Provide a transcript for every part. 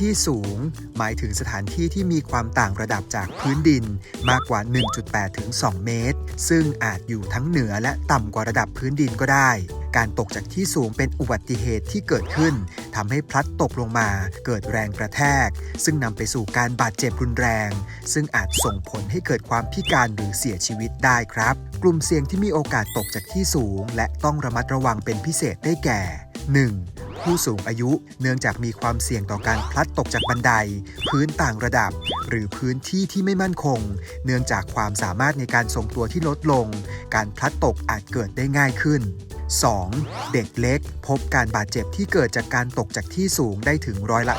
ที่สูง หมายถึงสถานที่ที่มีความต่างระดับจากพื้นดินมากกว่า 1.8 ถึง 2 เมตร ซึ่งอาจอยู่ทั้งเหนือและต่ำกว่าระดับพื้นดินก็ได้ การตกจากที่สูงเป็นอุบัติเหตุที่เกิดขึ้นทำให้พลัดตกลงมา เกิดแรงกระแทก ซึ่งนำไปสู่การบาดเจ็บรุนแรง ซึ่งอาจส่งผลให้เกิดความพิการหรือเสียชีวิตได้ครับ กลุ่มเสี่ยงที่มีโอกาสตกจากที่สูง และต้องระมัดระวังเป็นพิเศษได้แก่ 1. ผู้สูงอายุ เนื่องจากมีความเสี่ยงต่อการพลัดตกจากบันได พื้นต่างระดับ หรือพื้นที่ที่ไม่มั่นคง เนื่องจากความสามารถในการทรงตัวที่ลดลง การพลัดตกอาจเกิดได้ง่ายขึ้น 2. เด็กเล็ก พบการบาดเจ็บที่เกิดจากการตกจากที่สูงได้ถึงร้อยละ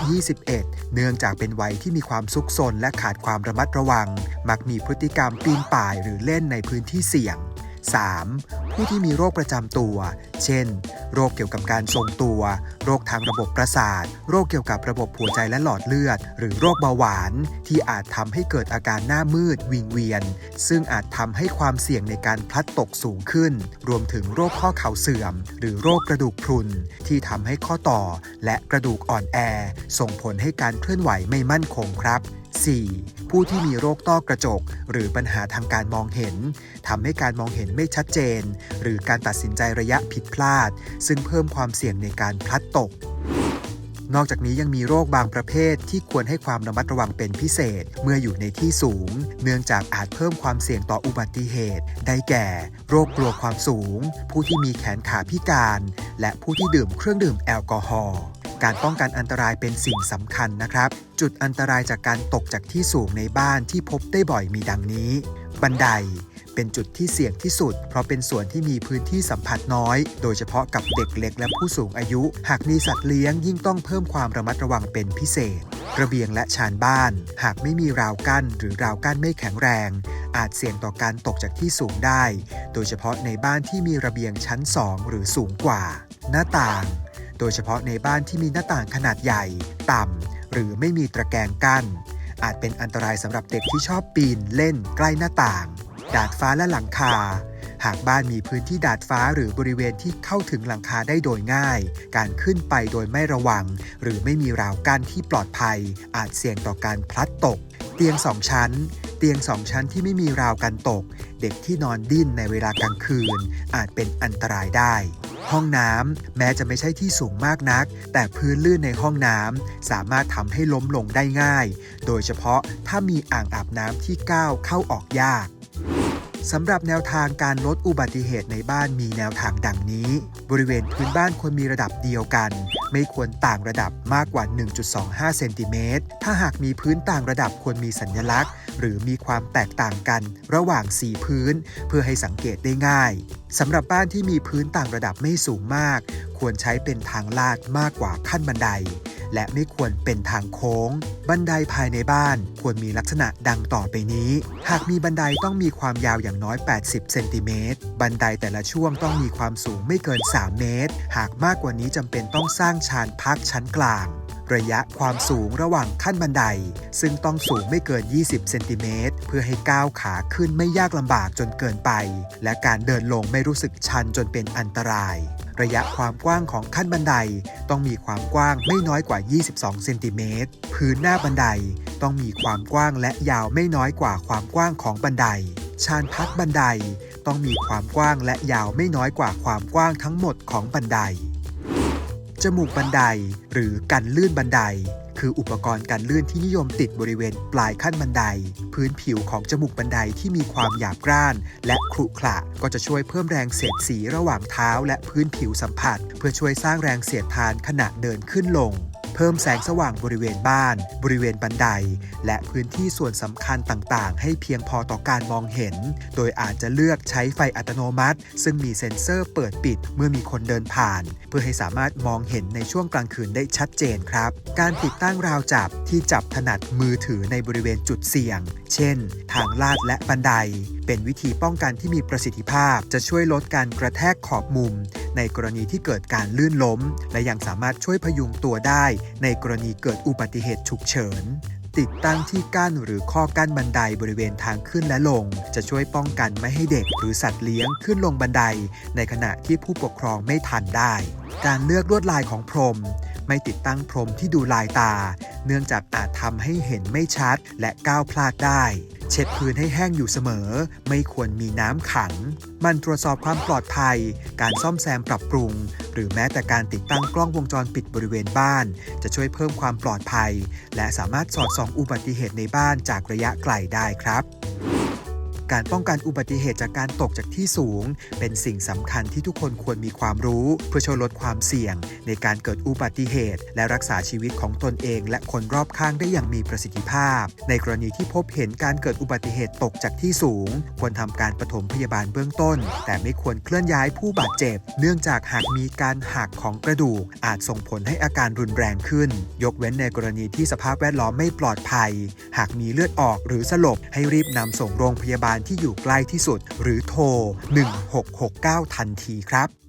21 เนื่องจากเป็นวัยที่มีความซุกซนและขาดความระมัดระวัง มักมีพฤติกรรมปีนป่ายหรือเล่นในพื้นที่เสี่ยง 3. ผู้ที่มีโรคประจำตัว เช่น โรคเกี่ยวกับการทรงตัว โรคทางระบบประสาท โรคเกี่ยวกับระบบหัวใจและหลอดเลือด หรือโรคเบาหวาน ที่อาจทำให้เกิดอาการหน้ามืด วิงเวียน ซึ่งอาจทำให้ความเสี่ยงในการพลัดตกสูงขึ้น รวมถึงโรคข้อเข่าเสื่อม หรือโรคกระดูกพรุน ที่ทำให้ข้อต่อ และกระดูกอ่อนแอ ส่งผลให้การเคลื่อนไหวไม่มั่นคงครับ 4. ผู้ที่มีโรคต้อกระจก หรือปัญหาทางการมองเห็นทำให้การมองเห็นไม่ชัดเจน หรือการตัดสินใจระยะผิดพลาด ซึ่งเพิ่มความเสี่ยงในการพลัดตก นอกจากนี้ยังมีโรคบางประเภทที่ควรให้ความระมัดระวังเป็นพิเศษ เมื่ออยู่ในที่สูง เนื่องจากอาจเพิ่มความเสี่ยงต่ออุบัติเหตุ ได้แก่ โรคกลัวความสูง ผู้ที่มีแขนขาพิการ และผู้ที่ดื่มเครื่องดื่มแอลกอฮอล์ การป้องกันอันตรายเป็นสิ่งสำคัญนะครับ จุดอันตรายจากการตกจากที่สูงในบ้านที่พบได้บ่อยมีดังนี้ บันไดเป็นจุดที่เสี่ยงที่สุด เพราะเป็นส่วนที่มีพื้นที่สัมผัสน้อย โดยเฉพาะกับเด็กเล็กและผู้สูงอายุ หากมีสัตว์เลี้ยงยิ่งต้องเพิ่มความระมัดระวังเป็นพิเศษ ระเบียงและชานบ้าน หากไม่มีราวกั้น หรือราวกั้นไม่แข็งแรง อาจเสี่ยงต่อการตกจากที่สูงได้ โดยเฉพาะในบ้านที่มีระเบียงชั้น 2 หรือสูงกว่า หน้าต่าง โดยเฉพาะในบ้านที่มีหน้าต่างขนาดใหญ่ ต่ำ หรือไม่มีตะแกรงกั้น อาจเป็นอันตรายสำหรับเด็กที่ชอบปีนเล่นใกล้หน้าต่าง ดาดฟ้าและหลังคา หากบ้านมีพื้นที่ดาดฟ้าหรือบริเวณที่เข้าถึงหลังคาได้โดยง่าย การขึ้นไปโดยไม่ระวัง หรือไม่มีราวกั้นที่ปลอดภัย อาจเสี่ยงต่อการพลัดตก เตียงสองชั้นเตียงสองชั้นที่ไม่มีราวกันตก เด็กที่นอนดิ้นในเวลากลางคืน อาจเป็นอันตรายได้ ห้องน้ำแม้จะไม่ใช่ที่สูงมากนัก แต่พื้นลื่นในห้องน้ำสามารถทำให้ล้มลงได้ง่าย โดยเฉพาะถ้ามีอ่างอาบน้ำที่ก้าวเข้าออกยากสำหรับแนวทางการลดอุบัติเหตุในบ้านมีแนวทางดังนี้ บริเวณพื้นบ้านควรมีระดับเดียวกัน ไม่ควรต่างระดับมากกว่า 1.25 เซนติเมตร ถ้าหากมีพื้นต่างระดับควรมีสัญลักษณ์ หรือมีความแตกต่างกัน ระหว่าง4พื้น เพื่อให้สังเกตได้ง่ายสำหรับบ้านที่มีพื้นต่างระดับไม่สูงมาก ควรใช้เป็นทางลาดมากกว่าขั้นบันได และไม่ควรเป็นทางโค้ง บันไดภายในบ้านควรมีลักษณะดังต่อไปนี้ หากมีบันไดต้องมีความยาวอย่างน้อย 80 เซนติเมตร บันไดแต่ละช่วงต้องมีความสูงไม่เกิน3 3 เมตร หากมากกว่านี้จำเป็นต้องสร้างชานพักชั้นกลาง ระยะความสูงระหว่างขั้นบันได ซึ่งต้องสูงไม่เกิน 20 เซนติเมตรเพื่อให้ก้าวขาขึ้นไม่ยากลำบากจนเกินไป และการเดินลงไม่รู้สึกชันจนเป็นอันตราย ระยะความกว้างของขั้นบันไดต้องมีความกว้างไม่น้อยกว่า 22 เซนติเมตรพื้นหน้าบันไดต้องมีความกว้างและยาวไม่น้อยกว่าความกว้างของบันได ชานพักบันได ต้องมีความกว้างและยาวไม่น้อยกว่าความกว้างทั้งหมดของบันได จมูกบันไดหรือกันลื่นบันได คืออุปกรณ์กันลื่นที่นิยมติดบริเวณปลายขั้นบันได พื้นผิวของจมูกบันไดที่มีความหยาบกร้าน และขรุขระก็จะช่วยเพิ่มแรงเสียดสีระหว่างเท้าและพื้นผิวสัมผัส เพื่อช่วยสร้างแรงเสียดทานขณะเดินขึ้นลง เพิ่มแสงสว่างบริเวณบ้าน บริเวณบันได และพื้นที่ส่วนสำคัญต่างๆ ให้เพียงพอต่อการมองเห็น โดยอาจจะเลือกใช้ไฟอัตโนมัติ ซึ่งมีเซ็นเซอร์เปิดปิดเมื่อมีคนเดินผ่าน เพื่อให้สามารถมองเห็นในช่วงกลางคืนได้ชัดเจนครับ การติดตั้งราวจับที่จับถนัดมือถือในบริเวณจุดเสี่ยง เช่น ทางลาดและบันได เป็นวิธีป้องกันที่มีประสิทธิภาพจะช่วยลดการกระแทกขอบมุม ในกรณีที่เกิดการลื่นล้ม และยังสามารถช่วยพยุงตัวได้ ในกรณีเกิดอุบัติเหตุฉุกเฉินติดตั้งที่กั้นหรือข้อกั้นบันไดบริเวณทางขึ้นและลง จะช่วยป้องกันไม่ให้เด็กหรือสัตว์เลี้ยงขึ้นลงบันได ในขณะที่ผู้ปกครองไม่ทันได้ การเลือกลวดลายของพรม ไม่ติดตั้งพรมที่ดูลายตา เนื่องจากอาจทำให้เห็นไม่ชัดและก้าวพลาดได้ เช็ดพื้นให้แห้งอยู่เสมอ ไม่ควรมีน้ำขัง มันตรวจสอบความปลอดภัย การซ่อมแซมปรับปรุง หรือแม้แต่การติดตั้งกล้องวงจรปิดบริเวณบ้าน จะช่วยเพิ่มความปลอดภัย และสามารถสอดส่องอุบัติเหตุในบ้านจากระยะไกลได้ครับ การป้องกันอุบัติเหตุจากการตกจากที่สูง เป็นสิ่งสำคัญที่ทุกคนควรมีความรู้ เพื่อช่วยลดความเสี่ยง ในการเกิดอุบัติเหตุ และรักษาชีวิตของตนเอง และคนรอบข้างได้อย่างมีประสิทธิภาพ ในกรณีที่พบเห็นการเกิดอุบัติเหตุตกจากที่สูง ควรทำการปฐมพยาบาลเบื้องต้น แต่ไม่ควรเคลื่อนย้ายผู้บาดเจ็บ เนื่องจากหากมีการหักของกระดูก อาจส่งผลให้อาการรุนแรงขึ้น ยกเว้นในกรณีที่สภาพแวดล้อมไม่ปลอดภัย หากมีเลือดออกหรือสลบให้รีบนำส่งโรงพยาบาลที่อยู่ใกล้ที่สุด หรือโทร 1669 ทันทีครับ